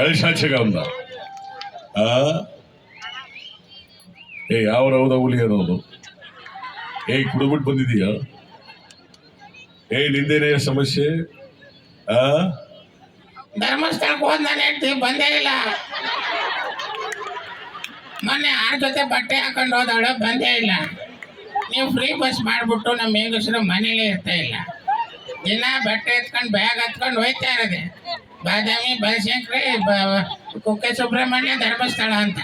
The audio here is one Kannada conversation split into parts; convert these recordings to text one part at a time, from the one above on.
ಅವನ್ನ ಆ ಏ ಯಾವ ರೌದ ಹುಲಿ ಅನ್ನೋದು ಏಯ್ ಕುಡಿಬಿಟ್ಟು ಬಂದಿದೀಯ ಏ ನಿಂದೇನೇ ಸಮಸ್ಯೆ ಆ ಧರ್ಮಸ್ಥಳಕ್ಕೆ ಹೋದ್ ನಾನು ಹೆಂಡತಿ ಬಂದೇ ಇಲ್ಲ. ಮೊನ್ನೆ ಆರ್ ಜೊತೆ ಬಟ್ಟೆ ಹಾಕೊಂಡು ಹೋದವಳು, ಬಂದೇ ಇಲ್ಲ. ನೀವು ಫ್ರೀ ಬಸ್ ಮಾಡಿಬಿಟ್ಟು ನಮ್ಮ ಹೆಂಗಸರು ಮನೇಲಿ ಇರ್ತಾ ಇಲ್ಲ. ದಿನ ಬಟ್ಟೆ ಎತ್ಕೊಂಡು ಬ್ಯಾಗ್ ಹತ್ಕೊಂಡು ಹೋಯ್ತಾ ಇರೋದೆ. ಬಾದಾಮಿ, ಬನಶಂಕರಿ ಕುಕ್ಕೆ ಸುಬ್ರಹ್ಮಣ್ಯ ಧರ್ಮಸ್ಥಳ ಅಂತ.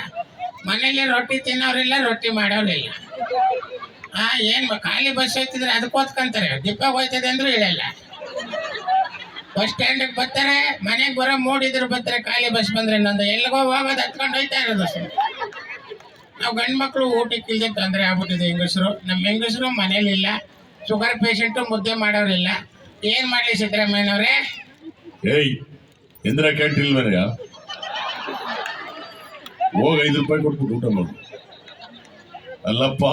ಮನೇಲಿ ರೊಟ್ಟಿ ತಿನ್ನೋರಿಲ್ಲ, ರೊಟ್ಟಿ ಮಾಡೋರಿಲ್ಲ. ಹಾ ಏನ್ ಖಾಲಿ ಬಸ್ ಹೋಯ್ತಿದ್ರೆ ಅದಕ್ಕೆ ಓದ್ಕೊಂತಾರೆ. ದಿಪ್ಪ ಹೋಯ್ತದೆ ಅಂದ್ರೂ ಹೇಳಲ್ಲ. ಬಸ್ ಸ್ಟ್ಯಾಂಡಿಗೆ ಬರ್ತಾರೆ, ಮನೆಗೆ ಬರೋ ಮೂಡಿದ್ರು ಬರ್ತಾರೆ, ಖಾಲಿ ಬಸ್ ಬಂದ್ರೆ ನಂದು ಎಲ್ಲಿಗೋ ಹೋಗೋದು ಹತ್ಕೊಂಡು ಹೋಯ್ತಾ ಇರೋದು. ನಾವು ಗಂಡು ಮಕ್ಕಳು ಊಟಕ್ಕೆ ಇಲ್ಲದೆ ತೊಂದರೆ ಆಗ್ಬಿಟ್ಟಿದೆ ಹೆಂಗಸರು. ನಮ್ಮ ಹೆಂಗಸರು ಮನೇಲಿ ಇಲ್ಲ. ಶುಗರ್ ಪೇಷಂಟು ಮುದ್ದೆ ಮಾಡೋರಿಲ್ಲ. ಏನು ಮಾಡ್ಲಿ ಸಿದ್ದರಾಮಯ್ಯನವ್ರೆ? ಏಯ್ ಇಂದಿರಾ ಕ್ಯಾಂಟೀನ್ ಹೋಗಿ ಹೋಗ ಐದು ರೂಪಾಯಿ ಕೊಟ್ಬಿಟ್ಟು ಊಟ ಮಾಡು. ಅಲ್ಲಪ್ಪ,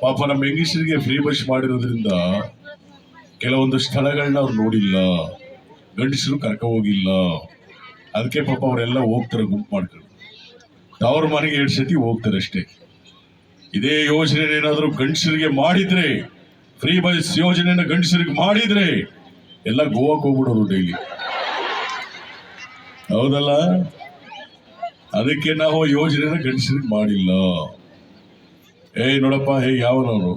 ಪಾಪ ನಮ್ಮ ಹೆಂಗಿಸರಿಗೆ ಫ್ರೀ ಬಸ್ ಮಾಡಿರೋದ್ರಿಂದ ಕೆಲವೊಂದು ಸ್ಥಳಗಳನ್ನ ಅವ್ರು ನೋಡಿಲ್ಲ. ಗಂಡಸರು ಕರ್ಕ ಹೋಗಿಲ್ಲ. ಅದಕ್ಕೆ ಪಾಪ ಅವರೆಲ್ಲ ಹೋಗ್ತಾರೆ, ಗುಂಪು ಮಾಡ್ಕೊಂಡು. ತವ್ರ ಮನೆಗೆ ಎರಡು ಸತಿ ಹೋಗ್ತಾರೆ ಅಷ್ಟೇ. ಇದೇ ಯೋಜನೆ ಏನಾದರೂ ಗಂಡಸರಿಗೆ ಮಾಡಿದ್ರೆ, ಫ್ರೀ ಬಸ್ ಯೋಜನೆನ ಗಂಡಸರಿಗೆ ಮಾಡಿದ್ರೆ, ಎಲ್ಲ ಗೋವಾಕ್ಕೆ ಹೋಗ್ಬಿಡೋದು ಡೈಲಿ. ಹೌದಲ್ಲ? ಅದಕ್ಕೆ ನಾವು ಯೋಜನೆನ ಗಂಡಸರಿಗೆ ಮಾಡಿಲ್ಲ. ಏಯ್ ನೋಡಪ್ಪ, ಹೇ, ಯಾವನವರು?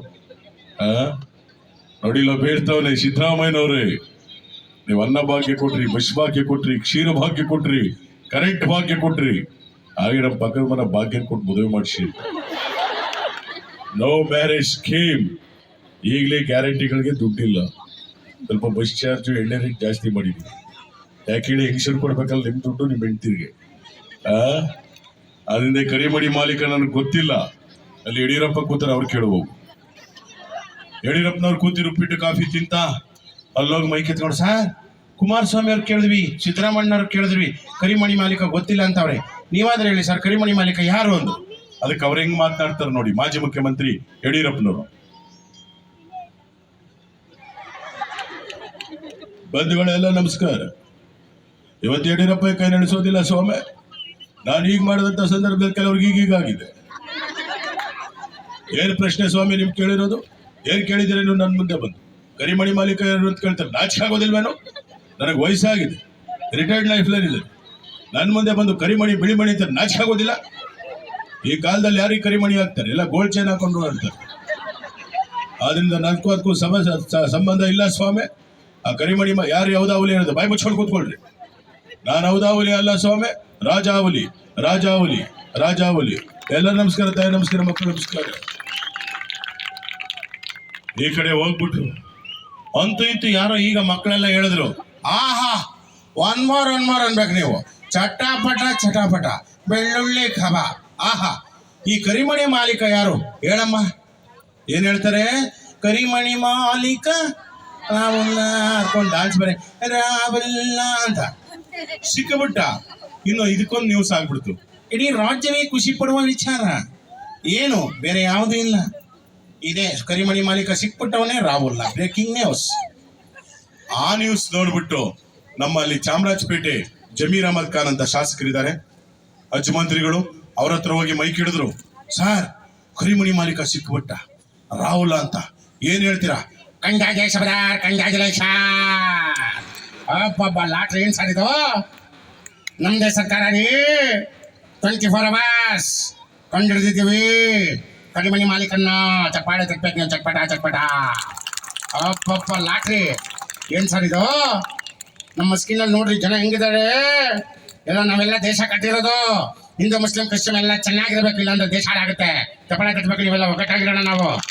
ಆ? ನೋಡಿಲ್ಲ, ಬೇಡ್ತಾವನೆ, ಸಿದ್ದರಾಮಯ್ಯನವ್ರೆ. ನೀವು ಅನ್ನ ಭಾಗ್ಯ ಕೊಟ್ರಿ, ಬಸ್ ಭಾಗ್ಯ ಕೊಟ್ರಿ, ಕ್ಷೀರ ಭಾಗ್ಯ ಕೊಟ್ರಿ, ಕರೆಂಟ್ ಭಾಗ್ಯ ಕೊಟ್ರಿ. ಹಾಗೆ ನಮ್ಮ ಪಕ್ಕದ ಮನೆ ಭಾಗ್ಯ ಕೊಟ್ಟು ಮದುವೆ ಮಾಡಿಸಿ. ನೋ ಮ್ಯಾರೇಜ್ ಸ್ಕೀಮ್ ಈಗಲೇ ಗ್ಯಾರಂಟಿಗಳಿಗೆ ದುಡ್ಡಿಲ್ಲ. ಸ್ವಲ್ಪ ಬಸ್ ಚಾರ್ಜ್ ಎಣ್ಣೆ ರೇಟ್ ಜಾಸ್ತಿ ಮಾಡಿದ್ವಿ ಯಾಕೆ ಹೇಳಿ ಹೆಂಗಸರು ಕೊಡ್ಬೇಕಲ್ಲ ನಿಮ್ಮ ದುಡ್ಡು, ನಿಮ್ಮ ಆ? ಅದರಿಂದ ಕರಿಮಡಿ ಮಾಲೀಕ ನನಗೆ ಗೊತ್ತಿಲ್ಲ. ಅಲ್ಲಿ ಯಡಿಯೂರಪ್ಪ ಕೂತಾರೆ ಅವ್ರು ಕೇಳಬಹುದು. ಯಡಿಯೂರಪ್ಪನವ್ರು ಕೂತಿ ಉಪ್ಪಿಟ್ಟು, ಕಾಫಿ ತಿಂತ ಅಲ್ಲೋಗಿ ಮೈ ಕಿತ್ಕೊಂಡು ಸರ್, ಕುಮಾರಸ್ವಾಮಿ ಅವ್ರು ಕೇಳಿದ್ವಿ ಸಿದ್ದರಾಮಣ್ಣವ್ರು ಕೇಳಿದ್ವಿ, ಕರಿಮಣಿ ಮಾಲೀಕ ಗೊತ್ತಿಲ್ಲ ಅಂತ ಅವ್ರೆ. ನೀವಾದ್ರೆ ಹೇಳಿ ಸರ್, ಕರಿಮಣಿ ಮಾಲೀಕ ಯಾರು ಅಂದ್ರು ಅದಕ್ಕೆ ಅವ್ರು ಹೆಂಗ್ ಮಾತನಾಡ್ತಾರೆ ನೋಡಿ, ಮಾಜಿ ಮುಖ್ಯಮಂತ್ರಿ ಯಡಿಯೂರಪ್ಪನವರು. ಬಂಧುಗಳೆಲ್ಲ ನಮಸ್ಕಾರ. ಇವತ್ತು ಯಡಿಯೂರಪ್ಪ ಕೈ ನಡೆಸೋದಿಲ್ಲ ಸ್ವಾಮಿ. ನಾನು ಈಗ ಮಾಡಿದಂಥ ಸಂದರ್ಭದಲ್ಲಿ ಕೆಲವ್ರಿಗೆ ಈಗೀಗಾಗಿದೆ ಏನು ಪ್ರಶ್ನೆ ಸ್ವಾಮಿ ನಿಮ್ಗೆ ಕೇಳಿರೋದು? ಏನು ಕೇಳಿದ್ದೀರಿ ನೀವು ನನ್ನ ಮುಂದೆ ಬಂದು? ಕರಿಮಣಿ ಮಾಲೀಕ ಯಾರು ಅಂತ ಕೇಳ್ತಾರೆ. ನಾಚಿಕೆ ಆಗೋದಿಲ್ವೇನು? ನನಗೆ ವಯಸ್ಸಾಗಿದೆ. ರಿಟೈರ್ಡ್ ಲೈಫ್ ಲೈನ್ ಇದೆ ನನ್ನ ಮುಂದೆ ಬಂದು ಕರಿಮಣಿ, ಬಿಳಿಮಣಿ ಅಂತ ನಾಚಿಕೆ ಆಗೋದಿಲ್ಲ? ಈ ಕಾಲದಲ್ಲಿ ಯಾರಿಗೆ ಕರಿಮಣಿ ಹಾಕ್ತಾರೆ ಎಲ್ಲ ಗೋಲ್ಡ್ ಚೈನ್ ಹಾಕೊಂಡು ಅಂತಾರೆ. ಆದ್ರಿಂದ ನನಗೂ ಅದಕ್ಕೂ ಸಂಬಂಧ ಇಲ್ಲ ಸ್ವಾಮಿ. ಆ ಕರಿಮಣಿ ಯಾರು ಯಾವುದಾವಲಿ ಇರೋದು ಬಾಯಿ ಮುಚ್ಕೊಂಡು ಕೂತ್ಕೊಳ್ರಿ. ನಾನು ಹೌದಾವಲಿ ಅಲ್ಲ ಸ್ವಾಮಿ, ರಾಜಾವಲಿ ರಾಜಾವಲಿ ರಾಜಾವಲಿ. ಎಲ್ಲ ನಮಸ್ಕಾರ ತಾಯಿ, ನಮಸ್ಕಾರ ಮಕ್ಕಳು, ನಮಸ್ಕಾರ. ಈ ಕಡೆ ಹೋಗ್ಬಿಟ್ರು ಅಂತೂ ಇಂತೂ ಯಾರೋ ಈಗ ಮಕ್ಕಳೆಲ್ಲ ಹೇಳಿದ್ರು, ಆಹಾ ಒನ್ ಮೋರ್ ಒನ್ ಮೋರ್ ಅನ್ಬೇಕು ನೀವು. ಚಟಾಪಟ ಚಟಾಪಟ. ಬೆಳ್ಳುಳ್ಳಿ ಕಬ ಆಹಾ, ಈ ಕರಿಮಣಿ ಮಾಲೀಕ ಯಾರು? ಹೇಳಮ್ಮ. ಏನ್ ಹೇಳ್ತಾರೆ? ಕರಿಮಣಿ ಮಾಲೀಕ? ರಾವಲ್ಲ ಹಾಕೊಂಡು ಡಾನ್ಸ್ ಬರೀ ರಾವಲ್ಲ ಅಂತ. ಸಿಕ್ಕಬಿಟ್ಟ ಇನ್ನು ಇದಕ್ಕೊಂದು ನ್ಯೂಸ್ ಆಗ್ಬಿಡ್ತು. ಇಡೀ ರಾಜ್ಯವೇ ಖುಷಿ ಪಡುವ ವಿಚಾರ. ಏನು, ಬೇರೆ ಯಾವುದೂ ಇಲ್ಲ. ಇದೆ, ಕರಿಮಣಿ ಮಾಲೀಕ ಸಿಕ್ಬಿಟ್ಟವನೇ ರಾಹುಲ್. ಬ್ರೇಕಿಂಗ್ ನ್ಯೂಸ್ ಆ ನ್ಯೂಸ್ ನೋಡ್ಬಿಟ್ಟು ನಮ್ಮಲ್ಲಿ ಚಾಮರಾಜಪೇಟೆ ಜಮೀರ್ ಅಹಮದ್ ಖಾನ್ ಅಂತ ಶಾಸಕರಿದ್ದಾರೆ. ಅಜ್ಜ ಮಂತ್ರಿಗಳು ಅವ್ರ ಹತ್ರ ಹೋಗಿ ಮೈಕ್ ಹಿಡಿದ್ರು. ಸರ್, ಕರಿಮಣಿ ಮಾಲೀಕ ಸಿಕ್ಬಿಟ್ಟ. ರಾಹುಲ್ ಅಂತ. ಏನ್ ಹೇಳ್ತೀರಾ? Brother, congratulation. ಅಬ್ಬಬ್ಬ, ಲಾಟ್ರಿ ಏನು ಸರ್ ಇದು? ನಮ್ದೇ ಸರ್ಕಾರ ರೀ. ಟ್ವೆಂಟಿ ಫೋರ್ ಅವರ್ಸ್ ಕಂಡಿಡಿದಿದ್ದೀವಿ ಕಡಿಮನೆ ಮಾಲೀಕನ್ನ. ಚಪ್ಪಾಳೆ ತಟ್ಬೇಕು ನೀವು ಚಟ್ಪಟ ಚಟ್ಪಟ. ಅಪ್ಪಪ್ಪ ಲಾಟ್ರಿ. ಏನ್ ಸರ್ ಇದು? ನಮ್ಮ ಸ್ಕಿನ್ನಲ್ಲಿ ನೋಡ್ರಿ, ಜನ ಹೆಂಗಿದ್ದಾರೆ ಎಲ್ಲ ನಾವೆಲ್ಲ ದೇಶ ಕಟ್ಟಿರೋದು. ಹಿಂದೂ, ಮುಸ್ಲಿಂ, ಕ್ರಿಶ್ಚಿಯನ್ ಎಲ್ಲ ಚೆನ್ನಾಗಿರ್ಬೇಕು, ಇಲ್ಲಾಂದ್ರೆ ದೇಶ ಹಾಳಾಗುತ್ತೆ. ಚಪ್ಪಾಳೆ ಕಟ್ಟಬೇಕು ನೀವೆಲ್ಲ ಒಗ್ಗಟ್ಟಾಗಿರೋಣ ನಾವು.